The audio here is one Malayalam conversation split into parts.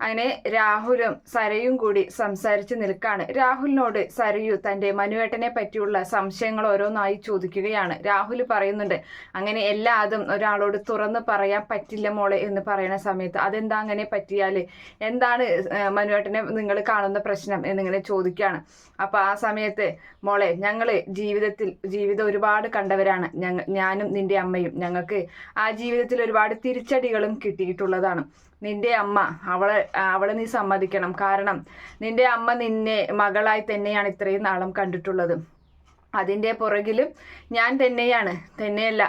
അങ്ങനെ രാഹുലും സരയും കൂടി സംസാരിച്ച് നിൽക്കാണ്. രാഹുലിനോട് സരയു തന്റെ മനുവേട്ടനെ പറ്റിയുള്ള സംശയങ്ങൾ ഓരോന്നായി ചോദിക്കുകയാണ്. രാഹുൽ പറയുന്നുണ്ട് അങ്ങനെ എല്ലാ അതും ഒരാളോട് തുറന്ന് പറയാൻ പറ്റില്ല മോളെ എന്ന് പറയുന്ന സമയത്ത് അതെന്താ അങ്ങനെ പറ്റിയാൽ എന്താണ് മനുവേട്ടനെ നിങ്ങൾ കാണുന്ന പ്രശ്നം? എന്നിങ്ങനെ ചോദിക്കുകയാണ്. അപ്പൊ ആ സമയത്ത് മോളെ ഞങ്ങൾ ജീവിതത്തിൽ ജീവിതം ഒരുപാട് കണ്ടവരാണ്. ഞാനും നിന്റെ അമ്മയും. ഞങ്ങൾക്ക് ആ ജീവിതത്തിൽ ഒരുപാട് തിരിച്ചടികളും കിട്ടിയിട്ടുള്ളതാണ്. നിന്റെ അമ്മ അവളെ അവളെ നീ സമ്മതിക്കണം. കാരണം നിന്റെ അമ്മ നിന്നെ മകളായി തന്നെയാണ് ഇത്രയും നാളും കണ്ടിട്ടുള്ളത്. അതിന്റെ പുറകിലും ഞാൻ തന്നെയാണ്. തന്നെയല്ല.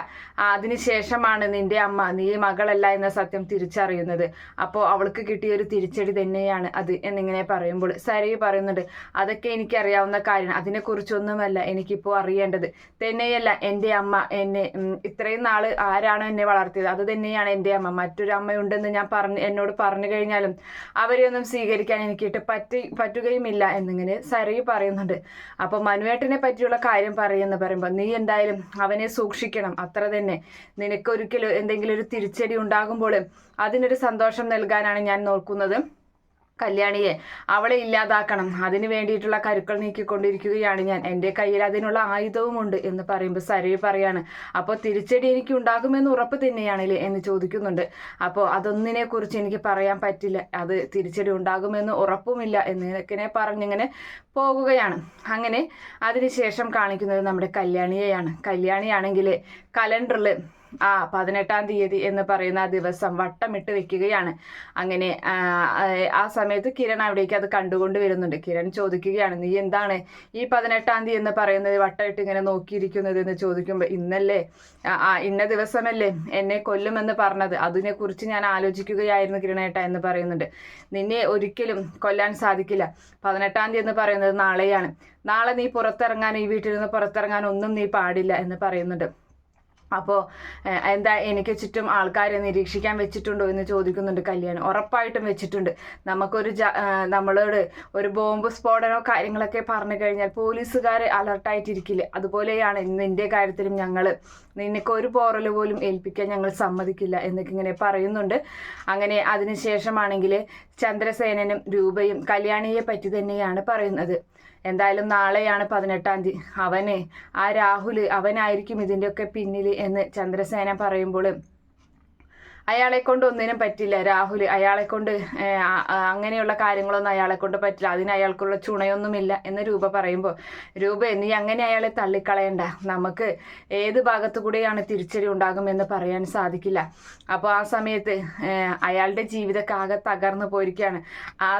അതിനുശേഷമാണ് നിന്റെ അമ്മ നീ മകളല്ല എന്ന സത്യം തിരിച്ചറിയുന്നത്. അപ്പോൾ അവൾക്ക് കിട്ടിയ ഒരു തിരിച്ചടി തന്നെയാണ് അത് എന്നിങ്ങനെ പറയുമ്പോൾ സരി പറയുന്നുണ്ട് അതൊക്കെ എനിക്കറിയാവുന്ന കാര്യം അതിനെക്കുറിച്ചൊന്നുമല്ല എനിക്കിപ്പോൾ അറിയേണ്ടത്. തന്നെയല്ല എന്റെ അമ്മ എന്നെ ഇത്രയും നാൾ ആരാണ് എന്നെ വളർത്തിയത്? അത് തന്നെയാണ് എന്റെ അമ്മ. മറ്റൊരു അമ്മയുണ്ടെന്ന് ഞാൻ പറഞ്ഞ് എന്നോട് പറഞ്ഞു കഴിഞ്ഞാലും അവരെയൊന്നും സ്വീകരിക്കാൻ എനിക്കിട്ട് പറ്റി പറ്റുകയുമില്ല എന്നിങ്ങനെ സരി പറയുന്നുണ്ട്. അപ്പോൾ മനുവേട്ടനെ പറ്റിയുള്ള കാര്യം പറയുമെന്ന് പറയുമ്പോൾ നീ എന്തായാലും അവനെ സൂക്ഷിക്കണം. അത്ര തന്നെ. നിനക്കൊരിക്കലും എന്തെങ്കിലും ഒരു തിരിച്ചടി ഉണ്ടാകുമ്പോൾ അതിനൊരു സന്തോഷം നൽകാനാണ് ഞാൻ നോക്കുന്നത്. കല്യാണിയെ അവളെ ഇല്ലാതാക്കണം. അതിന് വേണ്ടിയിട്ടുള്ള കരുക്കൾ നീക്കിക്കൊണ്ടിരിക്കുകയാണ് ഞാൻ. എന്റെ കയ്യിൽ അതിനുള്ള ആയുധവും ഉണ്ട് എന്ന് പറയുമ്പോൾ സരയു പറയാണ് അപ്പോൾ തിരിച്ചടി എനിക്ക് ഉണ്ടാകുമെന്ന് ഉറപ്പ് തന്നെയാണല്ലേ? എന്ന് ചോദിക്കുന്നുണ്ട്. അപ്പോൾ അതൊന്നിനെ കുറിച്ച് എനിക്ക് പറയാൻ പറ്റില്ല. അത് തിരിച്ചടി ഉണ്ടാകുമെന്ന് ഉറപ്പുമില്ല എന്നിങ്ങനെ പറഞ്ഞിങ്ങനെ പോകുകയാണ്. അങ്ങനെ അതിനുശേഷം കാണിക്കുന്നത് നമ്മുടെ കല്യാണിയെയാണ്. കല്യാണിയാണെങ്കിൽ കലണ്ടറിൽ ആ പതിനെട്ടാം തീയതി എന്ന് പറയുന്ന ആ ദിവസം വട്ടമിട്ട് വെക്കുകയാണ്. അങ്ങനെ ആ, സമയത്ത് കിരൺ അവിടേക്ക് അത് കണ്ടുകൊണ്ട് വരുന്നുണ്ട്. കിരൺ ചോദിക്കുകയാണ് നീ എന്താണ് ഈ പതിനെട്ടാം തീയതി എന്ന് പറയുന്നത്? വട്ടമിട്ട് ഇങ്ങനെ നോക്കിയിരിക്കുന്നത്? എന്ന് ചോദിക്കുമ്പോൾ ഇന്നല്ലേ? ആ ഇന്ന ദിവസമല്ലേ എന്നെ കൊല്ലുമെന്ന് പറഞ്ഞത്. അതിനെക്കുറിച്ച് ഞാൻ ആലോചിക്കുകയായിരുന്നു കിരണേട്ട എന്ന് പറയുന്നുണ്ട്. നിന്നെ ഒരിക്കലും കൊല്ലാൻ സാധിക്കില്ല. പതിനെട്ടാം തീയതി എന്ന് പറയുന്നത് നാളെയാണ്. നാളെ നീ പുറത്തിറങ്ങാൻ ഈ വീട്ടിൽ നിന്ന് പുറത്തിറങ്ങാൻ ഒന്നും നീ പാടില്ല എന്ന് പറയുന്നുണ്ട്. അപ്പോൾ എന്താ എനിക്ക് ചുറ്റും ആൾക്കാരെ നിരീക്ഷിക്കാൻ വെച്ചിട്ടുണ്ടോ എന്ന് ചോദിക്കുന്നുണ്ട് കല്യാണം. ഉറപ്പായിട്ടും വെച്ചിട്ടുണ്ട്. നമുക്കൊരു നമ്മളോട് ഒരു ബോംബ് സ്ഫോടനോ കാര്യങ്ങളൊക്കെ പറഞ്ഞു കഴിഞ്ഞാൽ പോലീസുകാർ അലർട്ടായിട്ടിരിക്കില്ല? അതുപോലെയാണ് നിന്റെ കാര്യത്തിലും ഞങ്ങൾ നിനക്ക് ഒരു പോറൽ പോലും ഏൽപ്പിക്കാൻ ഞങ്ങൾ സമ്മതിക്കില്ല എന്നൊക്കെ ഇങ്ങനെ പറയുന്നുണ്ട്. അങ്ങനെ അതിനുശേഷമാണെങ്കിൽ ചന്ദ്രസേനനും രൂപയും കല്യാണിയെ പറ്റി തന്നെയാണ് പറയുന്നത്. എന്തായാലും നാളെയാണ് പതിനെട്ടാം തീയതി അവന് ആ രാഹുൽ അവനായിരിക്കും ഇതിന്റെയൊക്കെ പിന്നിൽ എന്ന് ചന്ദ്രസേന പറയുമ്പോൾ അയാളെ കൊണ്ട് ഒന്നിനും പറ്റില്ല. രാഹുൽ അയാളെ കൊണ്ട് അങ്ങനെയുള്ള കാര്യങ്ങളൊന്നും അയാളെ കൊണ്ട് പറ്റില്ല. അതിന് അയാൾക്കുള്ള ചുണയൊന്നുമില്ല എന്ന് രൂപ പറയുമ്പോൾ രൂപ നീ അങ്ങനെ അയാളെ തള്ളിക്കളയണ്ട. നമുക്ക് ഏത് ഭാഗത്തു കൂടെയാണ് തിരിച്ചടി ഉണ്ടാകുമെന്ന് പറയാൻ സാധിക്കില്ല. അപ്പോൾ ആ സമയത്ത് അയാളുടെ ജീവിതക്കാകെ തകർന്നു പോയിരിക്കുകയാണ്. ആ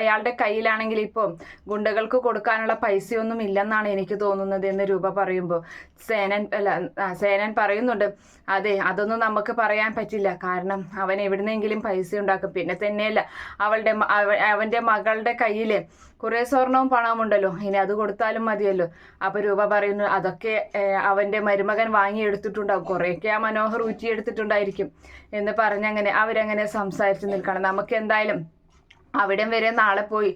അയാളുടെ കയ്യിലാണെങ്കിൽ ഇപ്പോൾ ഗുണ്ടകൾക്ക് കൊടുക്കാനുള്ള പൈസയൊന്നും ഇല്ലെന്നാണ് എനിക്ക് തോന്നുന്നത് എന്ന് രൂപ പറയുമ്പോൾ സേനൻ അല്ല സേനൻ പറയുന്നുണ്ട് അതെ അതൊന്നും നമുക്ക് പറയാൻ പറ്റില്ല. കാരണം അവൻ എവിടുന്നെങ്കിലും പൈസ ഉണ്ടാക്കും. പിന്നെ തന്നെയല്ല അവളുടെ അവന്റെ മകളുടെ കയ്യിൽ കുറേ സ്വർണവും പണവും ഉണ്ടല്ലോ. ഇനി അത് കൊടുത്താലും മതിയല്ലോ. അപ്പൊ രൂപ പറയുന്നു അതൊക്കെ അവന്റെ മരുമകൻ വാങ്ങിയെടുത്തിട്ടുണ്ടാവും. കുറേയൊക്കെ ആ മനോഹർ ഊറ്റിയെടുത്തിട്ടുണ്ടായിരിക്കും. എന്ന് പറഞ്ഞങ്ങനെ അവരങ്ങനെ സംസാരിച്ച് നിൽക്കണം. നമുക്ക് എന്തായാലും അവിടം വരെ നാളെ പോയി.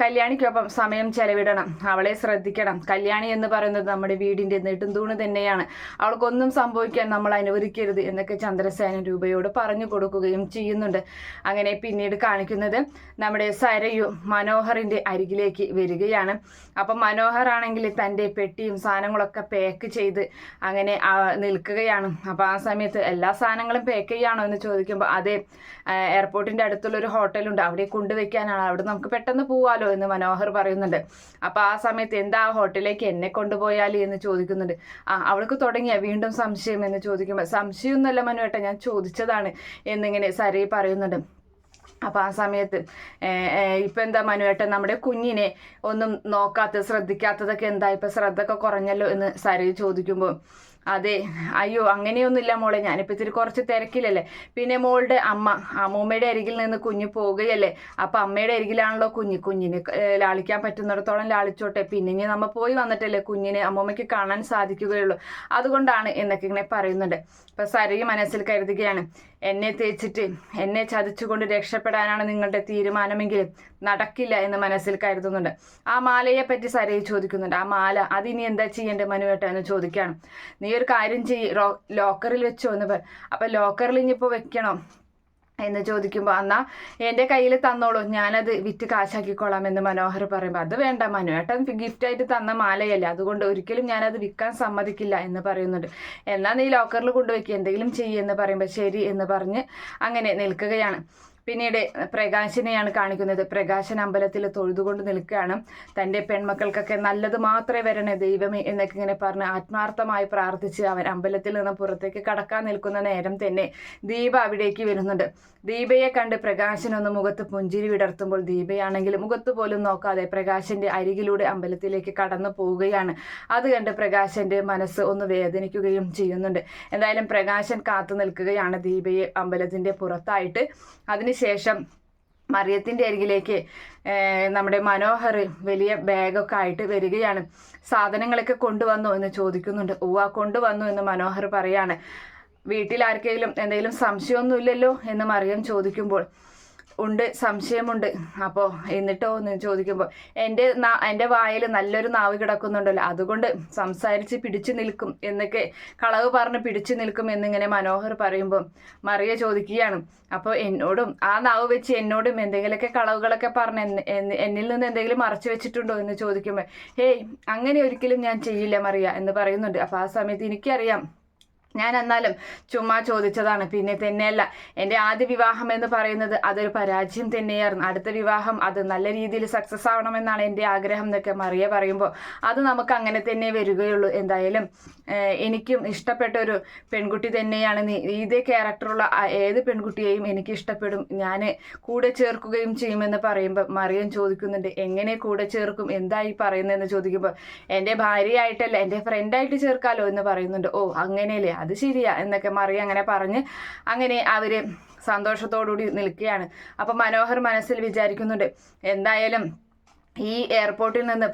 കല്യാണിക്കൊപ്പം സമയം ചെലവിടണം. അവളെ ശ്രദ്ധിക്കണം. കല്യാണി എന്ന് പറയുന്നത് നമ്മുടെ വീടിന്റെ നെടുന്തൂണ് തന്നെയാണ്. അവൾക്കൊന്നും സംഭവിക്കാൻ നമ്മൾ അനുവദിക്കരുത് എന്നൊക്കെ ചന്ദ്രസേന രൂപയോട് പറഞ്ഞു കൊടുക്കുകയും ചെയ്യുന്നുണ്ട്. അങ്ങനെ പിന്നീട് കാണിക്കുന്നത് നമ്മുടെ സരയു മനോഹറിന്റെ അരികിലേക്ക് വരികയാണ്. അപ്പം മനോഹർ ആണെങ്കിൽ തന്റെ പെട്ടിയും സാധനങ്ങളൊക്കെ പാക്ക് ചെയ്ത് അങ്ങനെ നിൽക്കുകയാണ്. അപ്പോൾ ആ സമയത്ത് എല്ലാ സാധനങ്ങളും പാക്ക് ചെയ്യാണോ എന്ന് ചോദിക്കുമ്പോൾ അതെ എയർപോർട്ടിന്റെ അടുത്തുള്ള ഒരു ഹോട്ടലുണ്ട് അവിടെ കൊണ്ടുവയ്ക്കാനാണ് അവിടെ നമുക്ക് പെട്ടെന്ന് പോവാലോ എന്ന് മനോഹർ പറയുന്നുണ്ട്. അപ്പോൾ ആ സമയത്ത് എന്താ ആ ഹോട്ടലിലേക്ക് എന്നെ കൊണ്ടുപോയാൽ എന്ന് ചോദിക്കുന്നുണ്ട്. ആ അവൾക്ക് തുടങ്ങിയ വീണ്ടും സംശയം എന്ന് ചോദിക്കുമ്പോൾ സംശയമൊന്നുമല്ല മനുവേട്ട ഞാൻ ചോദിച്ചതാണ് എന്നിങ്ങനെ സരി പറയുന്നുണ്ട്. അപ്പോൾ ആ സമയത്ത് ഇപ്പൊ എന്താ മനുവേട്ടൻ നമ്മുടെ കുഞ്ഞിനെ ഒന്നും നോക്കാത്ത ശ്രദ്ധിക്കാത്തതൊക്കെ എന്താ? ഇപ്പൊ ശ്രദ്ധ ഒക്കെ കുറഞ്ഞല്ലോ എന്ന് സരി ചോദിക്കുമ്പോൾ അതെ. അയ്യോ അങ്ങനെയൊന്നുമില്ല മോളെ. ഞാനിപ്പോൾ ഇത്തിരി കുറച്ച് തിരക്കിലല്ലേ. പിന്നെ മോളുടെ അമ്മ അമ്മൂമ്മയുടെ അരികിൽ നിന്ന് കുഞ്ഞ് പോവുകയല്ലേ അപ്പൊ അമ്മയുടെ അരികിലാണല്ലോ കുഞ്ഞ്. കുഞ്ഞിനെ ലാളിക്കാൻ പറ്റുന്നിടത്തോളം ലാളിച്ചോട്ടെ. പിന്നെ ഇനി നമ്മ പോയി വന്നിട്ടല്ലേ കുഞ്ഞിനെ അമ്മൂമ്മയ്ക്ക് കാണാൻ സാധിക്കുകയുള്ളൂ. അതുകൊണ്ടാണ് എന്നൊക്കെ ഇങ്ങനെ പറയുന്നുണ്ട്. ഇപ്പൊ സരയും മനസ്സിൽ കരുതുകയാണ് എന്നെ തേച്ചിട്ട് എന്നെ ചതിച്ചുകൊണ്ട് രക്ഷപ്പെടാനാണ് നിങ്ങളുടെ തീരുമാനമെങ്കിൽ നടക്കില്ല എന്ന് മനസ്സിൽ കരുതുന്നുണ്ട്. ആ മാലയെ പറ്റി സരയു ചോദിക്കുന്നുണ്ട്. ആ മാല അതിനി എന്താ ചെയ്യേണ്ടത് മനുവേട്ട എന്ന് ചോദിക്കുകയാണ്. നീ ഒരു കാര്യം ചെയ്യ്. ലോക്കറിൽ വെച്ചോ എന്ന് പറ. അപ്പൊ ലോക്കറിൽ ഇനിയിപ്പോ വെക്കണോ? എന്ന് ചോദിക്കുമ്പോൾ എന്നാ എന്റെ കയ്യിൽ തന്നോളൂ. ഞാനത് വിറ്റ് കാശാക്കിക്കോളാം എന്ന് മനോഹർ പറയുമ്പോൾ അത് വേണ്ട മനുവേട്ടൻ ഗിഫ്റ്റായിട്ട് തന്ന മാലയല്ല. അതുകൊണ്ട് ഒരിക്കലും ഞാനത് വിൽക്കാൻ സമ്മതിക്കില്ല എന്ന് പറയുന്നുണ്ട്. എന്നാൽ നീ ലോക്കറിൽ കൊണ്ടുവയ്ക്കുക എന്തെങ്കിലും ചെയ്യുമെന്ന് പറയുമ്പോൾ ശരി എന്ന് പറഞ്ഞ് അങ്ങനെ നിൽക്കുകയാണ്. പിന്നീട് പ്രകാശിനെയാണ് കാണിക്കുന്നത്. പ്രകാശൻ അമ്പലത്തിൽ തൊഴുതുകൊണ്ട് നിൽക്കുകയാണ്. തന്റെ പെൺമക്കൾക്കൊക്കെ നല്ലത് മാത്രമേ വരണേ ദൈവമേ എന്നൊക്കെ ഇങ്ങനെ പറഞ്ഞ് ആത്മാർത്ഥമായി പ്രാർത്ഥിച്ച് അവൻ അമ്പലത്തിൽ നിന്ന് പുറത്തേക്ക് കടക്കാൻ നിൽക്കുന്ന നേരം തന്നെ ദീപ അവിടേക്ക് വരുന്നുണ്ട്. ദീപയെ കണ്ട് പ്രകാശൻ ഒന്ന് മുഖത്ത് പുഞ്ചിരി വിടർത്തുമ്പോൾ ദീപയാണെങ്കിൽ മുഖത്ത് പോലും നോക്കാതെ പ്രകാശന്റെ അരികിലൂടെ അമ്പലത്തിലേക്ക് കടന്നു പോവുകയാണ്. അത് കണ്ട് പ്രകാശന്റെ മനസ്സ് ഒന്ന് വേദനിക്കുകയും ചെയ്യുന്നുണ്ട്. എന്തായാലും പ്രകാശൻ കാത്തു നിൽക്കുകയാണ് ദീപയെ അമ്പലത്തിന്റെ പുറത്തായിട്ട്. അതിനുശേഷം മറിയത്തിന്റെ അരികിലേക്ക് നമ്മുടെ മനോഹർ വലിയ ബാഗൊക്കെ ആയിട്ട് വരികയാണ്. സാധനങ്ങളൊക്കെ കൊണ്ടുവന്നു എന്ന് ചോദിക്കുന്നുണ്ട്. ഉവ്വ കൊണ്ടുവന്നു എന്ന് മനോഹർ പറയാണ്. വീട്ടിൽ ആർക്കെങ്കിലും എന്തെങ്കിലും സംശയമൊന്നുമില്ലല്ലോ എന്ന് മറിയം ചോദിക്കുമ്പോൾ ഉണ്ട് സംശയമുണ്ട്. അപ്പോൾ എന്നിട്ടോ എന്ന് ചോദിക്കുമ്പോൾ എന്റെ എന്റെ വായിൽ നല്ലൊരു നാവ് കിടക്കുന്നുണ്ടല്ലോ. അതുകൊണ്ട് സംസാരിച്ച് പിടിച്ചു നിൽക്കും എന്നൊക്കെ കളവ് പറഞ്ഞ് പിടിച്ചു നിൽക്കും എന്നിങ്ങനെ മനോഹർ പറയുമ്പോൾ മറിയ ചോദിക്കുകയാണ്. അപ്പോൾ എന്നോടും ആ നാവ് വെച്ച് എന്നോടും എന്തെങ്കിലുമൊക്കെ കളവുകളൊക്കെ പറഞ്ഞ് എന്നിൽ നിന്ന് എന്തെങ്കിലും മറച്ചു വെച്ചിട്ടുണ്ടോ എന്ന് ചോദിക്കുമ്പോൾ ഹേയ് അങ്ങനെ ഒരിക്കലും ഞാൻ ചെയ്യില്ല മറിയ എന്ന് പറയുന്നുണ്ട്. അപ്പോൾ ആ സമയത്ത് എനിക്കറിയാം ഞാൻ എന്നാലും ചുമ്മാ ചോദിച്ചതാണ്. പിന്നെ തന്നെയല്ല എന്റെ ആദ്യ വിവാഹം എന്ന് പറയുന്നത് അതൊരു പരാജയം തന്നെയായിരുന്നു. അടുത്ത വിവാഹം അത് നല്ല രീതിയിൽ സക്സസ് ആവണമെന്നാണ് എന്റെ ആഗ്രഹം എന്നൊക്കെ മറിയ പറയുമ്പോൾ അത് നമുക്ക് അങ്ങനെ തന്നെ വരികയുള്ളൂ. എന്തായാലും എനിക്കും ഇഷ്ടപ്പെട്ട ഒരു പെൺകുട്ടി തന്നെയാണ്. ഇതേ ക്യാരക്ടറുള്ള ഏത് പെൺകുട്ടിയെയും എനിക്ക് ഇഷ്ടപ്പെടും. ഞാൻ കൂടെ ചേർക്കുകയും ചെയ്യുമെന്ന് പറയുമ്പോൾ മറിയൻ ചോദിക്കുന്നുണ്ട് എങ്ങനെ കൂടെ ചേർക്കും? എന്തായി പറയുന്നതെന്ന്? ചോദിക്കുമ്പോൾ എന്റെ ഭാര്യയായിട്ടല്ല എന്റെ ഫ്രണ്ടായിട്ട് ചേർക്കാലോ? എന്ന് പറയുന്നുണ്ട്. ഓ അങ്ങനെയല്ലേ? അത് ശരിയാ എന്നൊക്കെ മറി അങ്ങനെ പറഞ്ഞ് അങ്ങനെ അവർ സന്തോഷത്തോടുകൂടി നിൽക്കുകയാണ്. അപ്പൊ മനോഹർ മനസ്സിൽ വിചാരിക്കുന്നുണ്ട് എന്തായാലും ഈ എയർപോർട്ടിൽ നിന്ന്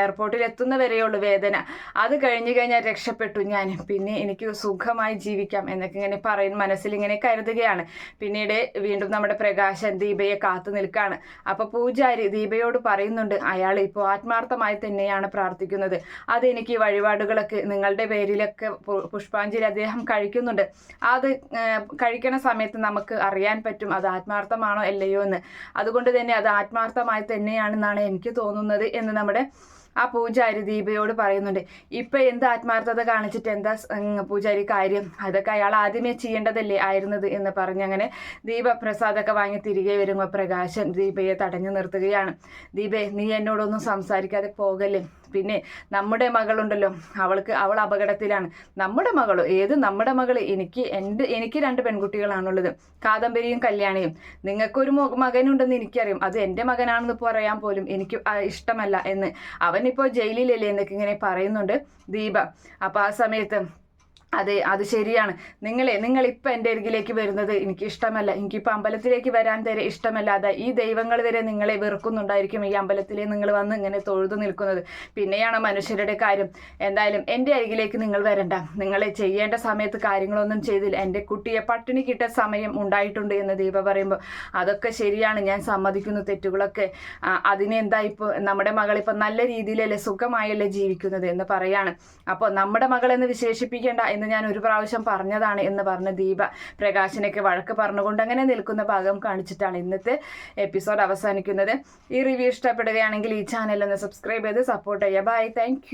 എയർപോർട്ടിൽ എത്തുന്ന വരെയുള്ള വേദന. അത് കഴിഞ്ഞു കഴിഞ്ഞാൽ രക്ഷപ്പെട്ടു ഞാൻ പിന്നെ എനിക്ക് സുഖമായി ജീവിക്കാം എന്നൊക്കെ ഇങ്ങനെ പറയുന്ന മനസ്സിൽ ഇങ്ങനെ കരുതുകയാണ്. പിന്നീട് വീണ്ടും നമ്മുടെ പ്രകാശൻ ദീപയെ കാത്തു നിൽക്കുകയാണ് അപ്പൊ പൂജാരി ദീപയോട് പറയുന്നുണ്ട് അയാൾ ഇപ്പോൾ ആത്മാർത്ഥമായി തന്നെയാണ് പ്രാർത്ഥിക്കുന്നത്. അതെനിക്ക് വഴിപാടുകളൊക്കെ നിങ്ങളുടെ പേരിലൊക്കെ പുഷ്പാഞ്ജലി അദ്ദേഹം കഴിക്കുന്നുണ്ട്. അത് കഴിക്കണ സമയത്ത് നമുക്ക് അറിയാൻ പറ്റും അത് ആത്മാർത്ഥമാണോ അല്ലയോ എന്ന് അതുകൊണ്ട് തന്നെ അത് ആത്മാർത്ഥമായി തന്നെയാണെന്നാണ് എനിക്ക് തോന്നുന്നത് എന്ന് നമ്മുടെ ആ പൂജാരി ദീപയോട് പറയുന്നുണ്ട്. ഇപ്പൊ എന്ത് ആത്മാർത്ഥത കാണിച്ചിട്ട് എന്താ പൂജാരി കാര്യം? അതൊക്കെ അയാൾ ആദ്യമേ ചെയ്യേണ്ടതല്ലേ ആയിരുന്നത് എന്ന് പറഞ്ഞങ്ങനെ ദീപ പ്രസാദൊക്കെ വാങ്ങി തിരികെ വരുമ്പോൾ പ്രകാശൻ ദീപയെ തടഞ്ഞു നിർത്തുകയാണ്. ദീപേ നീ എന്നോടൊന്നും സംസാരിക്കാതെ പോകല്ലേ? പിന്നെ നമ്മുടെ മകളുണ്ടല്ലോ. അവൾക്ക് അവൾ അപകടത്തിലാണ്. നമ്മുടെ മകളോ? ഏത് നമ്മുടെ മകൾ എനിക്ക് എന്റെ എനിക്ക് രണ്ട് പെൺകുട്ടികളാണുള്ളത്. കാദംബരിയും കല്യാണിയും. നിങ്ങൾക്കൊരു മകനുണ്ടെന്ന് എനിക്കറിയാം. അത് എന്റെ മകനാണെന്ന് പറയാൻ പോലും എനിക്ക് ഇഷ്ടമല്ല എന്ന്. അവനിപ്പോൾ ജയിലിലല്ലേ എന്നൊക്കെ ഇങ്ങനെ പറയുന്നുണ്ട് ദീപ. അപ്പോൾ ആ സമയത്ത് അതെ അത് ശരിയാണ്. നിങ്ങളെ നിങ്ങൾ ഇപ്പം എന്റെ അരികിലേക്ക് വരുന്നത് എനിക്ക് ഇഷ്ടമല്ല എനിക്കിപ്പോൾ അമ്പലത്തിലേക്ക് വരാൻ തരെ ഇഷ്ടമല്ലാതെ ഈ ദൈവങ്ങൾ വരെ നിങ്ങളെ വെറുക്കുന്നുണ്ടായിരിക്കും. ഈ അമ്പലത്തിലെ നിങ്ങൾ വന്ന് ഇങ്ങനെ തൊഴുതു നിൽക്കുന്നത്. പിന്നെയാണ് മനുഷ്യരുടെ കാര്യം. എന്തായാലും എന്റെ അരികിലേക്ക് നിങ്ങൾ വരണ്ട. നിങ്ങളെ ചെയ്യേണ്ട സമയത്ത് കാര്യങ്ങളൊന്നും ചെയ്തില്ല. എന്റെ കുട്ടിയെ പട്ടിണി കിട്ട സമയം ഉണ്ടായിട്ടുണ്ട് എന്ന് ദീപ പറയുമ്പോൾ അതൊക്കെ ശരിയാണ്. ഞാൻ സമ്മതിക്കുന്നു തെറ്റുകളൊക്കെ. അതിനെന്താ ഇപ്പോൾ നമ്മുടെ മകൾ ഇപ്പം നല്ല രീതിയിലല്ലേ സുഖമായല്ലേ ജീവിക്കുന്നത് എന്ന് പറയാണ്. അപ്പോൾ നമ്മുടെ മകളെന്ന് വിശേഷിപ്പിക്കേണ്ട എന്ന് ഞാൻ ഒരു പ്രാവശ്യം പറഞ്ഞതാണ് എന്ന് പറഞ്ഞ ദീപ പ്രകാശിനൊക്കെ വഴക്ക് പറഞ്ഞുകൊണ്ട് അങ്ങനെ നിൽക്കുന്ന ഭാഗം കാണിച്ചിട്ടാണ് ഇന്നത്തെ എപ്പിസോഡ് അവസാനിക്കുന്നത്. ഈ റിവ്യൂ ഇഷ്ടപ്പെടുകയാണെങ്കിൽ ഈ ചാനൽ ഒന്ന് സബ്സ്ക്രൈബ് ചെയ്ത് സപ്പോർട്ട് ചെയ്യുക. Bye thank